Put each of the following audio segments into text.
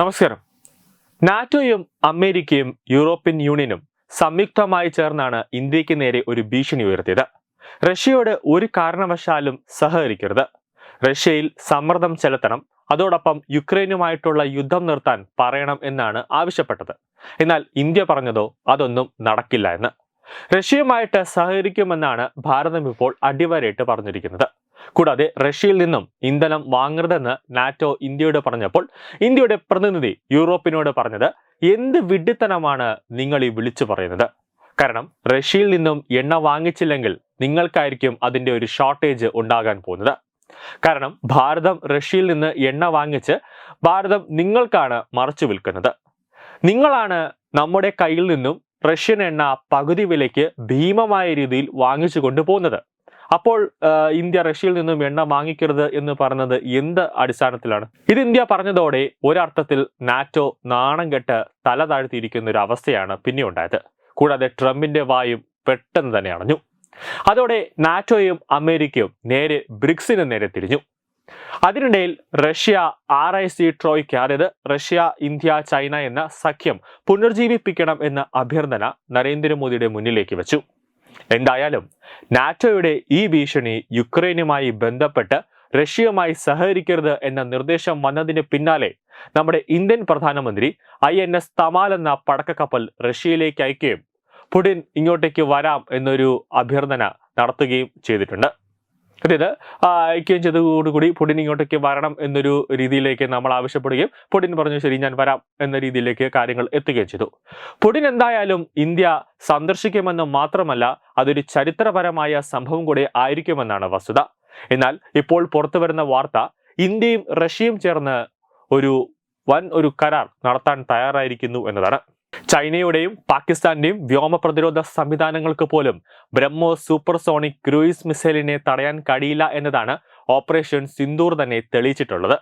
നമസ്കാരം. നാറ്റോയും അമേരിക്കയും യൂറോപ്യൻ യൂണിയനും സംയുക്തമായി ചേർന്നാണ് ഇന്ത്യയ്ക്ക് നേരെ ഒരു ഭീഷണി ഉയർത്തിയത്. റഷ്യയോട് ഒരു കാരണവശാലും സഹകരിക്കരുത്. റഷ്യയിൽ സമ്മർദ്ദം ചെലുത്തണം. അതോടൊപ്പം യുക്രൈനുമായിട്ടുള്ള യുദ്ധം നിർത്താൻ പറയണം എന്നാണ് ആവശ്യപ്പെട്ടത്. എന്നാൽ ഇന്ത്യ പറഞ്ഞതോ അതൊന്നും നടക്കില്ല എന്ന്. റഷ്യയുമായിട്ട് സഹകരിക്കുമെന്നാണ് ഭാരതം ഇപ്പോൾ അടിവരയിട്ട് പറഞ്ഞിരിക്കുന്നത്. കൂടാതെ റഷ്യയിൽ നിന്നും ഇന്ധനം വാങ്ങരുതെന്ന് നാറ്റോ ഇന്ത്യയോട് പറഞ്ഞപ്പോൾ ഇന്ത്യയുടെ പ്രതിനിധി യൂറോപ്പിനോട് പറഞ്ഞത് എന്ത് വിഡ്ഢിത്തനമാണ് നിങ്ങൾ ഈ വിളിച്ചു പറയുന്നത്? കാരണം റഷ്യയിൽ നിന്നും എണ്ണ വാങ്ങിച്ചില്ലെങ്കിൽ നിങ്ങൾക്കായിരിക്കും അതിന്റെ ഒരു ഷോർട്ടേജ് ഉണ്ടാകാൻ പോകുന്നത്. കാരണം ഭാരതം റഷ്യയിൽ നിന്ന് എണ്ണ വാങ്ങിച്ച് ഭാരതം നിങ്ങൾക്കാണ് മറച്ചു വിൽക്കുന്നത്. നിങ്ങളാണ് നമ്മുടെ കയ്യിൽ നിന്നും റഷ്യൻ എണ്ണ പകുതി വിലയ്ക്ക് ഭീമമായ രീതിയിൽ വാങ്ങിച്ചു കൊണ്ടുപോകുന്നത്. അപ്പോൾ ഇന്ത്യ റഷ്യയിൽ നിന്നും എണ്ണ വാങ്ങിക്കരുത് എന്ന് പറഞ്ഞത് എന്ത് അടിസ്ഥാനത്തിലാണ്? ഇത് ഇന്ത്യ പറഞ്ഞതോടെ ഒരർത്ഥത്തിൽ നാറ്റോ നാണം കെട്ട് തല താഴ്ത്തിയിരിക്കുന്ന ഒരു അവസ്ഥയാണ് പിന്നെ ഉണ്ടായത്. കൂടാതെ ട്രംപിന്റെ വായും പെട്ടെന്ന് തന്നെ അണഞ്ഞു. അതോടെ നാറ്റോയും അമേരിക്കയും നേരെ ബ്രിക്സിന് നേരെ തിരിഞ്ഞു. അതിനിടയിൽ റഷ്യ ആർ ഐ സി ട്രോയ്ക്ക് അതായത് റഷ്യ ഇന്ത്യ ചൈന എന്ന സഖ്യം പുനർജീവിപ്പിക്കണം എന്ന അഭ്യർത്ഥന നരേന്ദ്രമോദിയുടെ മുന്നിലേക്ക് വെച്ചു. എന്തായാലും നാറ്റോയുടെ ഈ ഭീഷണി യുക്രൈനുമായി ബന്ധപ്പെട്ട് റഷ്യയുമായി സഹകരിക്കരുത് എന്ന നിർദ്ദേശം വന്നതിന് പിന്നാലെ നമ്മുടെ ഇന്ത്യൻ പ്രധാനമന്ത്രി ഐ എൻ എസ് തമാൽ എന്ന പടക്കക്കപ്പൽ റഷ്യയിലേക്ക് അയക്കുകയും പുടിൻ ഇങ്ങോട്ടേക്ക് വരാം എന്നൊരു അഭ്യർത്ഥന നടത്തുകയും ചെയ്തിട്ടുണ്ട്. അതായത് അയക്കുകയും ചെയ്തതോടുകൂടി പുടിൻ ഇങ്ങോട്ടേക്ക് വരണം എന്നൊരു രീതിയിലേക്ക് നമ്മൾ ആവശ്യപ്പെടുകയും പുടിൻ പറഞ്ഞു ശരി ഞാൻ വരാം എന്ന രീതിയിലേക്ക് കാര്യങ്ങൾ എത്തുകയും ചെയ്തു. പുടിൻ എന്തായാലും ഇന്ത്യ സന്ദർശിക്കുമെന്ന് മാത്രമല്ല അതൊരു ചരിത്രപരമായ സംഭവം കൂടെ ആയിരിക്കുമെന്നാണ് വസ്തുത. എന്നാൽ ഇപ്പോൾ പുറത്തു വരുന്ന വാർത്ത ഇന്ത്യയും റഷ്യയും ചേർന്ന് ഒരു വൻ ഒരു കരാർ നടത്താൻ തയ്യാറായിരിക്കുന്നു എന്നതാണ്. ചൈനയുടെയും പാകിസ്ഥാന്റെയും വ്യോമ പ്രതിരോധ സംവിധാനങ്ങൾക്ക് പോലും ബ്രഹ്മോസ് സൂപ്പർസോണിക് ക്രൂയിസ് മിസൈലിനെ തടയാൻ കഴിയില്ല എന്നതാണ് ഓപ്പറേഷൻ സിന്ദൂർ തന്നെ തെളിയിച്ചിട്ടുള്ളത്.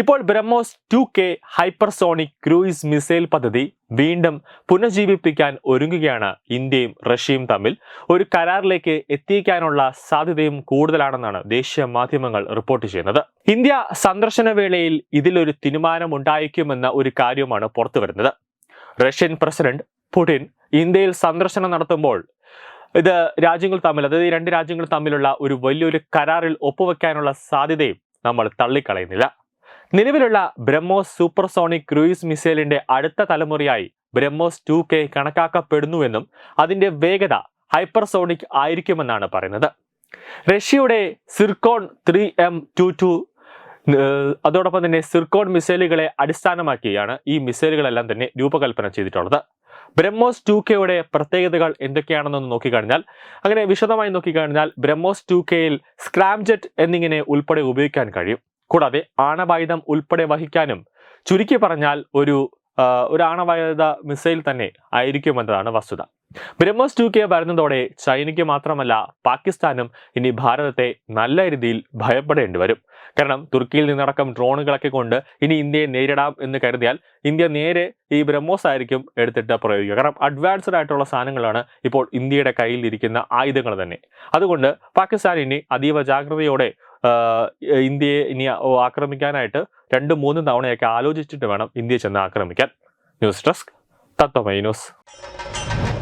ഇപ്പോൾ BrahMos two K hypersonic cruise missile പദ്ധതി വീണ്ടും പുനഃജീവിപ്പിക്കാൻ ഒരുങ്ങുകയാണ് ഇന്ത്യയും റഷ്യയും തമ്മിൽ. ഒരു കരാറിലേക്ക് എത്തിക്കാനുള്ള സാധ്യതയും കൂടുതലാണെന്നാണ് ദേശീയ മാധ്യമങ്ങൾ റിപ്പോർട്ട് ചെയ്യുന്നത്. ഇന്ത്യ സന്ദർശന വേളയിൽ ഇതിലൊരു തീരുമാനമുണ്ടായേക്കുമെന്ന ഒരു കാര്യമാണ് പുറത്തു വരുന്നത് റഷ്യൻ പ്രസിഡന്റ് പുടിൻ ഇന്ത്യയിൽ സന്ദർശനം നടത്തുമ്പോൾ ഇത് രാജ്യങ്ങൾ തമ്മിൽ അതായത് ഈ രണ്ട് രാജ്യങ്ങൾ തമ്മിലുള്ള ഒരു വലിയൊരു കരാറിൽ ഒപ്പുവെക്കാനുള്ള സാധ്യതയും നമ്മൾ തള്ളിക്കളയുന്നില്ല. നിലവിലുള്ള ബ്രഹ്മോസ് സൂപ്പർസോണിക് ക്രൂയിസ് മിസൈലിന്റെ അടുത്ത തലമുറയായി ബ്രഹ്മോസ് ടു കെ കണക്കാക്കപ്പെടുന്നുവെന്നും അതിന്റെ വേഗത ഹൈപ്പർസോണിക് ആയിരിക്കുമെന്നാണ് പറയുന്നത്. റഷ്യയുടെ Zircon three M two two അതോടൊപ്പം തന്നെ സിർക്കോൺ മിസൈലുകളെ അടിസ്ഥാനമാക്കിയാണ് ഈ മിസൈലുകളെല്ലാം തന്നെ രൂപകൽപ്പന ചെയ്തിട്ടുള്ളത്. ബ്രഹ്മോസ് ടു കെയുടെ പ്രത്യേകതകൾ എന്തൊക്കെയാണെന്നൊന്ന് നോക്കിക്കഴിഞ്ഞാൽ അങ്ങനെ വിശദമായി നോക്കിക്കഴിഞ്ഞാൽ ബ്രഹ്മോസ് ടു കെയിൽ സ്ക്രാംജെറ്റ് എന്നിങ്ങനെ ഉൾപ്പെടെ ഉപയോഗിക്കാൻ കഴിയും. കൂടാതെ ആണവായുധം ഉൾപ്പെടെ വഹിക്കാനും ചുരുക്കി പറഞ്ഞാൽ ഒരു ഒരു ആണവായുധ മിസൈൽ തന്നെ ആയിരിക്കുമെന്നതാണ് വസ്തുത. ബ്രഹ്മോസ് ടു കെ വരുന്നതോടെ ചൈനയ്ക്ക് മാത്രമല്ല പാകിസ്ഥാനും ഇനി ഭാരതത്തെ നല്ല രീതിയിൽ ഭയപ്പെടേണ്ടി വരും. കാരണം തുർക്കിയിൽ നിന്നടക്കം ഡ്രോണുകളൊക്കെ കൊണ്ട് ഇനി ഇന്ത്യയെ നേരിടാം എന്ന് കരുതിയാൽ ഇന്ത്യ നേരെ ഈ ബ്രഹ്മോസ് ആയിരിക്കും എടുത്തിട്ട് പ്രയോഗിക്കുക. കാരണം അഡ്വാൻസ്ഡ് ആയിട്ടുള്ള സാധനങ്ങളാണ് ഇപ്പോൾ ഇന്ത്യയുടെ കയ്യിൽ ഇരിക്കുന്ന ആയുധങ്ങൾ തന്നെ. അതുകൊണ്ട് പാകിസ്ഥാൻ ഇനി അതീവ ജാഗ്രതയോടെ ഇന്ത്യയെ ഇനി ആക്രമിക്കാനായിട്ട് രണ്ട് മൂന്ന് തവണയൊക്കെ ആലോചിച്ചിട്ട് വേണം ഇന്ത്യയെ ചെന്ന് ആക്രമിക്കാൻ. News desk Tatwamayi news.